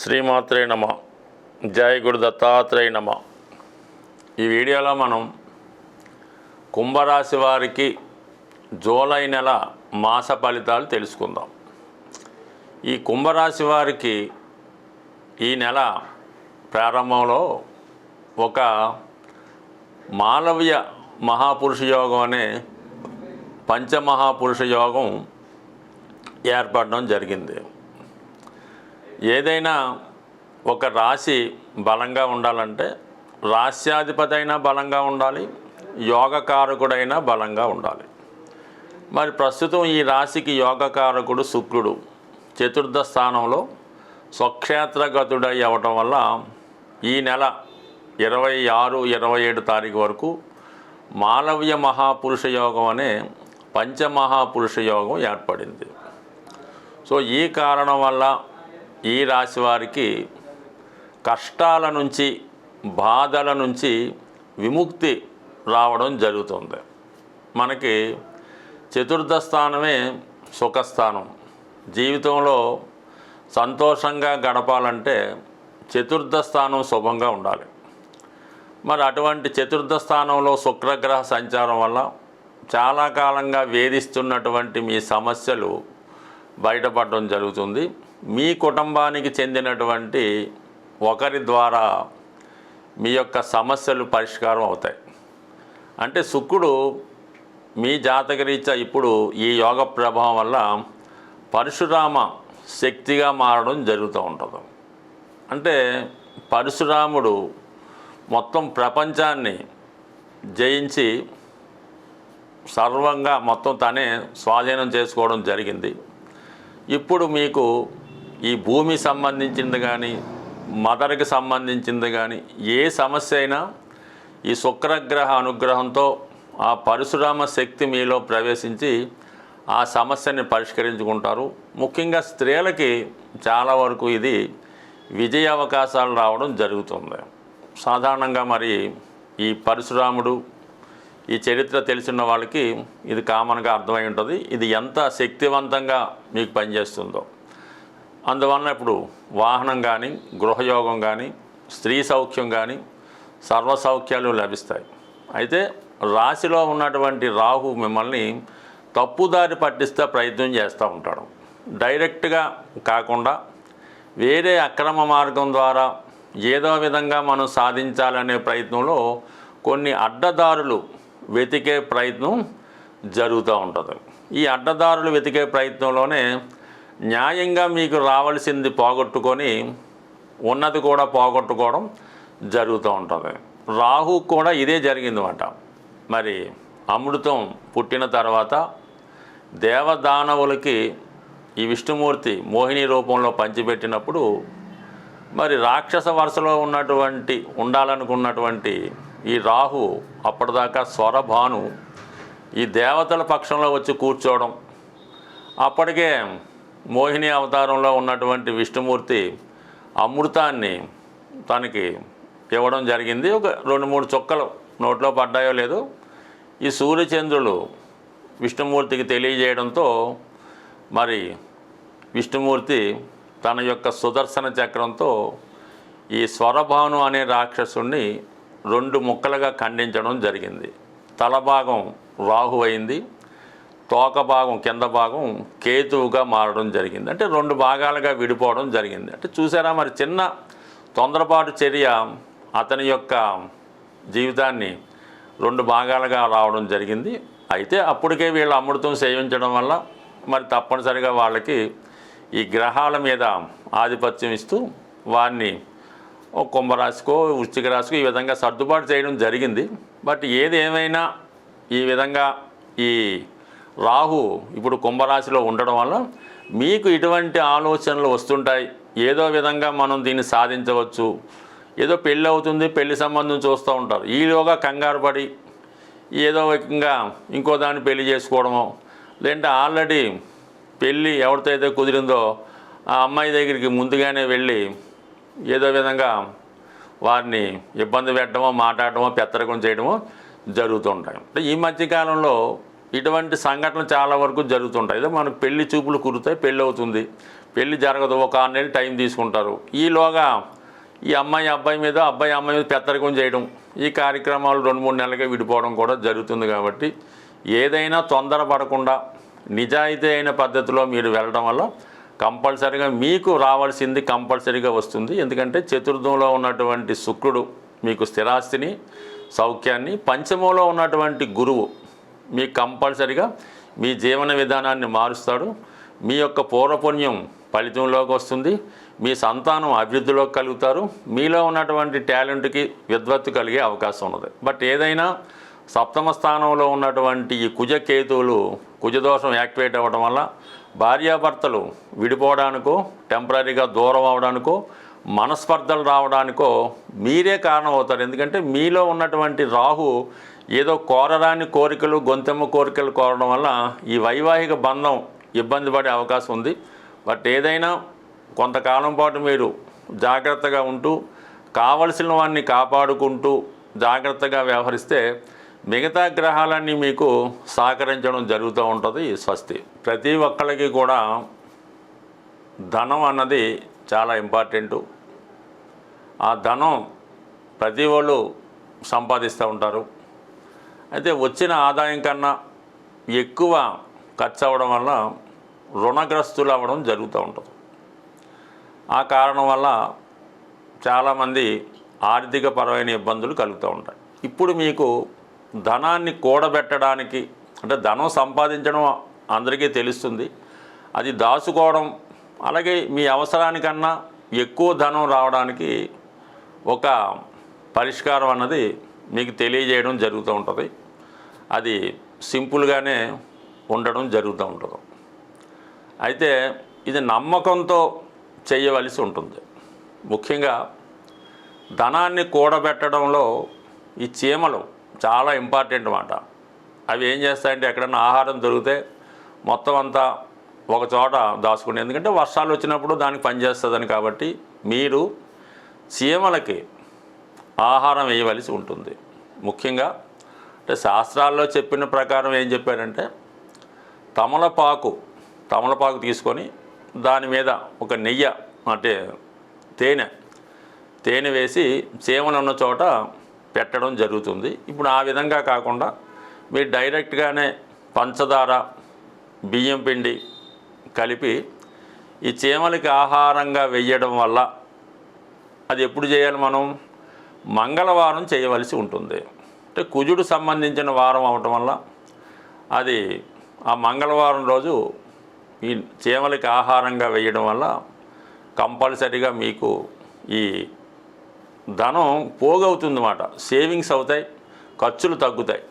శ్రీమాత్రే నమ. జయ గురు దత్తాత్రేయ నమ. ఈ వీడియోలో మనం కుంభరాశి వారికి జూలై నెల మాస ఫలితాలు తెలుసుకుందాం. ఈ కుంభరాశి వారికి ఈ నెల ప్రారంభంలో ఒక మాలవ్య మహాపురుష యోగం అనే పంచమహాపురుష యోగం ఏర్పడడం జరిగింది. ఏదైనా ఒక రాశి బలంగా ఉండాలంటే రాస్యాధిపతి అయినా బలంగా ఉండాలి యోగకారకుడైనా బలంగా ఉండాలి. మరి ప్రస్తుతం ఈ రాశికి యోగకారకుడు శుక్రుడు చతుర్థ స్థానంలో స్వక్షేత్రగతుడై అవ్వటం వల్ల ఈ నెల ఇరవై ఆరు ఇరవై ఏడు తారీఖు వరకు మాలవ్య మహాపురుష యోగం అనే పంచమహాపురుష యోగం ఏర్పడింది. సో ఈ కారణం వల్ల ఈ రాశి వారికి కష్టాల నుంచి బాధల నుంచి విముక్తి రావడం జరుగుతుంది. మనకి చతుర్థ స్థానమే సుఖస్థానం. జీవితంలో సంతోషంగా గడపాలంటే చతుర్థ స్థానం శుభంగా ఉండాలి. మరి అటువంటి చతుర్థ స్థానంలో శుక్రగ్రహ సంచారం వల్ల చాలా కాలంగా వేధిస్తున్నటువంటి మీ సమస్యలు బయటపడడం జరుగుతుంది. మీ కుటుంబానికి చెందినటువంటి ఒకరి ద్వారా మీ యొక్క సమస్యలు పరిష్కారం అవుతాయి. అంటే శుక్రుడు మీ జాతకరీత్యా ఇప్పుడు ఈ యోగ ప్రభావం వల్ల పరశురామ శక్తిగా మారడం జరుగుతూ ఉంటుంది. అంటే పరశురాముడు మొత్తం ప్రపంచాన్ని జయించి సర్వంగా మొత్తం తనే స్వాధీనం చేసుకోవడం జరిగింది. ఇప్పుడు మీకు ఈ భూమి సంబంధించింది కానీ మదర్కి సంబంధించింది కానీ ఏ సమస్య అయినా ఈ శుక్రగ్రహ అనుగ్రహంతో ఆ పరశురామ శక్తి మీలో ప్రవేశించి ఆ సమస్యని పరిష్కరించుకుంటారు. ముఖ్యంగా స్త్రీలకి చాలా వరకు ఇది విజయ అవకాశాలు రావడం జరుగుతుంది. సాధారణంగా మరి ఈ పరశురాముడు ఈ చరిత్ర తెలిసిన వాళ్ళకి ఇది కామన్గా అర్థమై ఉంటుంది. ఇది ఎంత శక్తివంతంగా మీకు పనిచేస్తుందో. అందువలన ఇప్పుడు వాహనం కానీ గృహయోగం కానీ స్త్రీ సౌఖ్యం కానీ సర్వ సౌఖ్యాలు లభిస్తాయి. అయితే రాశిలో ఉన్నటువంటి రాహు మిమ్మల్ని తప్పుదారి పట్టిస్తే ప్రయత్నం చేస్తూ ఉంటాడు. డైరెక్ట్గా కాకుండా వేరే అక్రమ మార్గం ద్వారా ఏదో విధంగా మనం సాధించాలనే ప్రయత్నంలో కొన్ని అడ్డదారులు వెతికే ప్రయత్నం జరుగుతూ ఉంటుంది. ఈ అడ్డదారులు వెతికే ప్రయత్నంలోనే న్యాయంగా మీకు రావాల్సింది పోగొట్టుకొని ఉన్నది కూడా పోగొట్టుకోవడం జరుగుతూ ఉంటుంది. రాహు కూడా ఇదే జరిగిందన్నమాట. మరి అమృతం పుట్టిన తర్వాత దేవదానవులకి ఈ విష్ణుమూర్తి మోహిని రూపంలో పంచిపెట్టినప్పుడు మరి రాక్షస వరుసలో ఉన్నటువంటి ఉండాలనుకున్నటువంటి ఈ రాహు అప్పటిదాకా స్వరభాను ఈ దేవతల పక్షంలో వచ్చి కూర్చోవడం అప్పటికే మోహిని అవతారంలో ఉన్నటువంటి విష్ణుమూర్తి అమృతాన్ని తనకి ఇవ్వడం జరిగింది. ఒక రెండు మూడు చుక్కలు నోట్లో పడ్డాయో లేదో ఈ సూర్యచంద్రులు విష్ణుమూర్తికి తెలియజేయడంతో మరి విష్ణుమూర్తి తన యొక్క సుదర్శన చక్రంతో ఈ స్వరభాను అనే రాక్షసుణ్ణి రెండు ముక్కలుగా ఖండించడం జరిగింది. తల భాగం రాహు అయింది తోక భాగం కింద భాగం కేతువుగా మారడం జరిగింది. అంటే రెండు భాగాలుగా విడిపోవడం జరిగింది. అంటే చూసారా మరి చిన్న తొందరపాటు చర్య అతని యొక్క జీవితాన్ని రెండు భాగాలుగా రావడం జరిగింది. అయితే అప్పటికే వీళ్ళు అమృతం సేవించడం వల్ల మరి తప్పనిసరిగా వాళ్ళకి ఈ గ్రహాల మీద ఆధిపత్యం ఇస్తూ వారిని ఓ కుంభరాశికో వృశ్చిక రాశికో ఈ విధంగా సర్దుబాటు చేయడం జరిగింది. బట్ ఏది ఏమైనా ఈ విధంగా ఈ రాహు ఇప్పుడు కుంభరాశిలో ఉండడం వల్ల మీకు ఇటువంటి ఆలోచనలు వస్తుంటాయి. ఏదో విధంగా మనం దీన్ని సాధించవచ్చు. ఏదో పెళ్ళి అవుతుంది పెళ్ళి సంబంధం చూస్తూ ఉంటారు. ఈలోగా కంగారు పడి ఏదో విధంగా ఇంకో దాన్ని పెళ్ళి చేసుకోవడమో లేదంటే ఆల్రెడీ పెళ్ళి ఎవరితో అయితే కుదిరిందో ఆ అమ్మాయి దగ్గరికి ముందుగానే వెళ్ళి ఏదో విధంగా వారిని ఇబ్బంది పెట్టడమో మాట్లాడటమో పెత్తరకం చేయడమో జరుగుతుంటాయి అంటే ఈ మధ్యకాలంలో ఇటువంటి సంఘటనలు చాలా వరకు జరుగుతుంటాయి. ఇదే మనకు పెళ్ళి చూపులు కురుతాయి పెళ్ళి అవుతుంది పెళ్ళి జరగదు ఒక ఆరు నెలలు టైం తీసుకుంటారు. ఈలోగా ఈ అమ్మాయి అబ్బాయి మీద అబ్బాయి అమ్మాయి మీద పెత్తరికం చేయడం ఈ కార్యక్రమాలు రెండు మూడు నెలలకే విడిపోవడం కూడా జరుగుతుంది కాబట్టి ఏదైనా తొందరపడకుండా నిజాయితీ అయిన పద్ధతిలో మీరు వెళ్ళడం వల్ల కంపల్సరీగా మీకు రావాల్సింది కంపల్సరీగా వస్తుంది. ఎందుకంటే చతుర్థంలో ఉన్నటువంటి శుక్రుడు మీకు స్థిరాస్తిని సౌఖ్యాన్ని పంచమంలో ఉన్నటువంటి గురువు మీకు కంపల్సరిగా మీ జీవన విధానాన్ని మారుస్తాడు. మీ యొక్క పూర్వపుణ్యం ఫలితంలోకి వస్తుంది. మీ సంతానం అభివృద్ధిలోకి కలుగుతారు. మీలో ఉన్నటువంటి టాలెంట్కి విద్వత్తు కలిగే అవకాశం ఉన్నది. బట్ ఏదైనా సప్తమ స్థానంలో ఉన్నటువంటి ఈ కుజకేతువులు కుజదోషం యాక్టివేట్ అవ్వడం వల్ల భార్యాభర్తలు విడిపోవడానికో టెంపరీగా దూరం అవడానికో మనస్పర్ధలు రావడానికో మీరే కారణం అవుతారు ఎందుకంటే మీలో ఉన్నటువంటి రాహు ఏదో కోరరాని కోరికలు గొంతెమ్మ కోరికలు కోరడం వల్ల ఈ వైవాహిక బంధం ఇబ్బంది పడే అవకాశం ఉంది. బట్ ఏదైనా కొంతకాలం పాటు మీరు జాగ్రత్తగా ఉంటూ కావలసిన వాడిని కాపాడుకుంటూ జాగ్రత్తగా వ్యవహరిస్తే మిగతా గ్రహాలన్నీ మీకు సహకరించడం జరుగుతూ ఉంటుంది స్వస్తి. ప్రతి ఒక్కరికి కూడా ధనం అన్నది చాలా ఇంపార్టెంటు. ఆ ధనం ప్రతి వాళ్ళు సంపాదిస్తూ ఉంటారు. అయితే వచ్చిన ఆదాయం కన్నా ఎక్కువ ఖర్చు అవ్వడం వల్ల రుణగ్రస్తులు అవ్వడం జరుగుతూ ఉంటుంది. ఆ కారణం వల్ల చాలామంది ఆర్థిక పరమైన ఇబ్బందులు కలుగుతూ ఉంటాయి. ఇప్పుడు మీకు ధనాన్ని కూడబెట్టడానికి అంటే ధనం సంపాదించడం అందరికీ తెలుస్తుంది. అది దాచుకోవడం అలాగే మీ అవసరానికన్నా ఎక్కువ ధనం రావడానికి ఒక పరిష్కారం అన్నది మీకు తెలియజేయడం జరుగుతూ ఉంటుంది. అది సింపుల్గానే ఉండడం జరుగుతూ ఉంటుంది. అయితే ఇది నమ్మకంతో చేయవలసి ఉంటుంది. ముఖ్యంగా ధనాన్ని కూడబెట్టడంలో ఈ చీమలు చాలా ఇంపార్టెంట్ మాట. అవి ఏం చేస్తాయంటే ఎక్కడైనా ఆహారం దొరికితే మొత్తం అంతా ఒక చోట దాచుకుని ఎందుకంటే వర్షాలు వచ్చినప్పుడు దానికి పనిచేస్తుందని కాబట్టి మీరు చీమలకి ఆహారం వేయవలసి ఉంటుంది. ముఖ్యంగా అంటే శాస్త్రాల్లో చెప్పిన ప్రకారం ఏం చెప్పారంటే తమలపాకు తమలపాకు తీసుకొని దాని మీద ఒక నెయ్యి అంటే తేనె తేనె వేసి సేవలు ఉన్న చోట పెట్టడం జరుగుతుంది. ఇప్పుడు ఆ విధంగా కాకుండా మీరు డైరెక్ట్గానే పంచదార బియ్యం పిండి కలిపి ఈ చీమలకి ఆహారంగా వెయ్యడం వల్ల అది ఎప్పుడు చేయాలి మనం? మంగళవారం చేయవలసి ఉంటుంది. అంటే కుజుడు సంబంధించిన వారం అవటం వల్ల అది ఆ మంగళవారం రోజు ఈ చీమలకి ఆహారంగా వేయడం వల్ల కంపల్సరీగా మీకు ఈ ధనం పోగవుతుంది అన్నమాట సేవింగ్స్ అవుతాయి ఖర్చులు తగ్గుతాయి.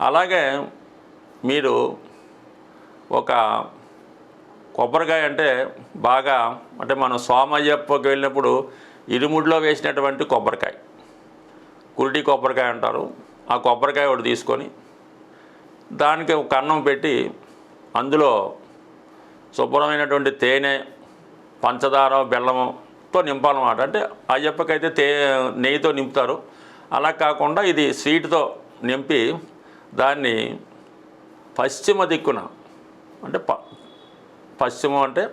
అలాగే మీరు ఒక కొబ్బరికాయ అంటే బాగా అంటే మనం సోమయ్యప్పకి వెళ్ళినప్పుడు ఇరుముడిలో వేసినటువంటి కొబ్బరికాయ. కురిటి కొబ్బరికాయ అంటారు. ఆ కొబ్బరికాయ ఒకటి తీసుకొని దానికి ఒక కన్నం పెట్టి అందులో శుభ్రమైనటువంటి తేనె పంచదార బెల్లముతో నింపాలన్నమాట. అంటే అయ్యప్పకైతే తే నెయ్యితో నింపుతారు. అలా కాకుండా ఇది స్వీట్తో నింపి దాన్ని పశ్చిమ దిక్కున అంటే ప పశ్చిమం అంటే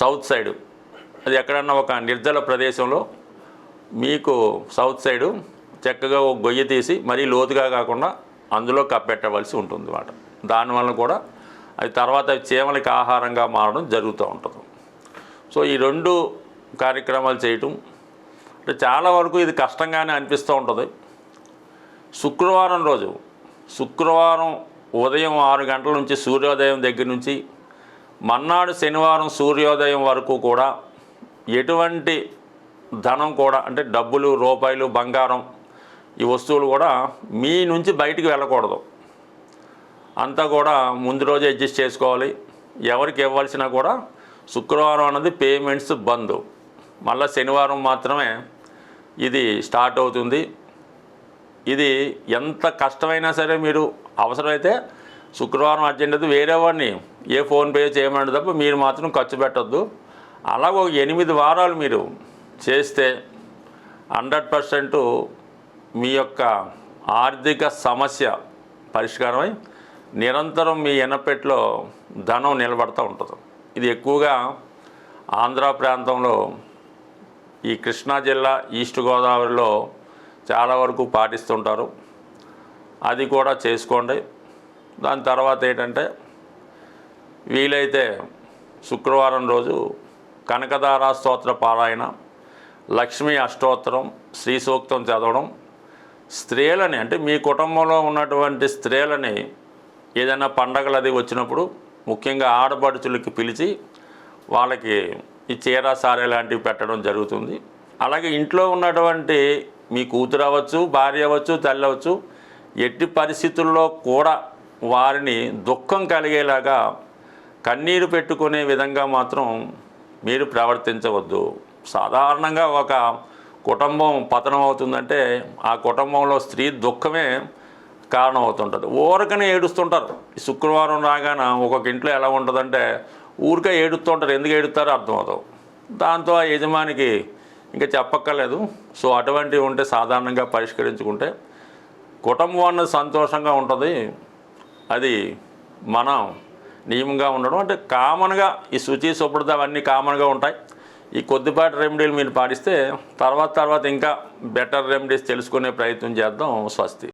సౌత్ సైడు. అది ఎక్కడన్నా ఒక నిర్జల ప్రదేశంలో మీకు సౌత్ సైడు చక్కగా ఒక గొయ్యి తీసి మరీ లోతుగా కాకుండా అందులో కప్పెట్టవలసి ఉంటుంది అన్నమాట దానివల్ల కూడా అది తర్వాత చీమలకి ఆహారంగా మారడం జరుగుతూ ఉంటుంది. సో ఈ రెండు కార్యక్రమాలు చేయటం అంటే చాలా వరకు ఇది కష్టంగానే అనిపిస్తూ ఉంటుంది. శుక్రవారం రోజు శుక్రవారం ఉదయం ఆరు గంటల నుంచి సూర్యోదయం దగ్గర నుంచి మన్నాడు శనివారం సూర్యోదయం వరకు కూడా ఎటువంటి ధనం కూడా అంటే డబ్బులు రూపాయలు బంగారం ఈ వస్తువులు కూడా మీ నుంచి బయటికి వెళ్ళకూడదు. అంతా కూడా ముందు రోజు అడ్జస్ట్ చేసుకోవాలి. ఎవరికి ఇవ్వాల్సినా కూడా శుక్రవారం అన్నది పేమెంట్స్ బంద్. మళ్ళీ శనివారం మాత్రమే ఇది స్టార్ట్ అవుతుంది. ఇది ఎంత కష్టమైనా సరే మీరు అవసరమైతే శుక్రవారం అర్జెంట్ అయితే వేరే వాడిని ఏ ఫోన్పే చేయమంటే తప్ప మీరు మాత్రం ఖర్చు పెట్టద్దు. అలాగ ఒక ఎనిమిది వారాలు మీరు చేస్తే హండ్రెడ్ పర్సెంట్ మీ యొక్క ఆర్థిక సమస్య పరిష్కారమై నిరంతరం మీ ఎనపెట్లో ధనం నిలబడుతూ ఉంటుంది. ఇది ఎక్కువగా ఆంధ్ర ప్రాంతంలో ఈ కృష్ణా జిల్లా ఈస్ట్ గోదావరిలో చాలా వరకు పాటిస్తుంటారు. అది కూడా చేసుకోండి. దాని తర్వాత ఏంటంటే వీలైతే శుక్రవారం రోజు కనకదారా స్తోత్ర పారాయణ లక్ష్మీ అష్టోత్తరం శ్రీ సూక్తం చదవడం స్త్రీలని అంటే మీ కుటుంబంలో ఉన్నటువంటి స్త్రీలని ఏదైనా పండగలు అది వచ్చినప్పుడు ముఖ్యంగా ఆడపడుచులకి పిలిచి వాళ్ళకి ఈ చీర సారే లాంటివి పెట్టడం జరుగుతుంది. అలాగే ఇంట్లో ఉన్నటువంటి మీ కూతురు అవ్వచ్చు భార్య అవ్వచ్చు తల్లి అవ్వచ్చు ఎట్టి పరిస్థితుల్లో కూడా వారిని దుఃఖం కలిగేలాగా కన్నీరు పెట్టుకునే విధంగా మాత్రం మీరు ప్రవర్తించవద్దు. సాధారణంగా ఒక కుటుంబం పతనం అవుతుందంటే ఆ కుటుంబంలో స్త్రీ దుఃఖమే కారణం అవుతుంటుంది ఊరకనే ఏడుస్తుంటారు. శుక్రవారం రాగాన ఒక్కొక్క ఇంట్లో ఎలా ఉంటుందంటే ఊరికే ఏడుస్తుంటారు. ఎందుకు ఏడుస్తారో అర్థమవుతావు దాంతో ఆ యజమానికి ఇంకా చెప్పక్కర్లేదు. సో అటువంటివి ఉంటే సాధారణంగా పరిష్కరించుకుంటే కుటుంబం అన్నది సంతోషంగా ఉంటుంది. అది మనం నియమంగా ఉండడం. అంటే కామన్గా ఈ శుచి శుభ్రత అవన్నీ కామన్గా ఉంటాయి. ఈ కొద్దిపాటి రెమెడీలు మీరు పాటిస్తే తర్వాత తర్వాత ఇంకా బెటర్ రెమెడీస్ తెలుసుకునే ప్రయత్నం చేద్దాం స్వస్తి.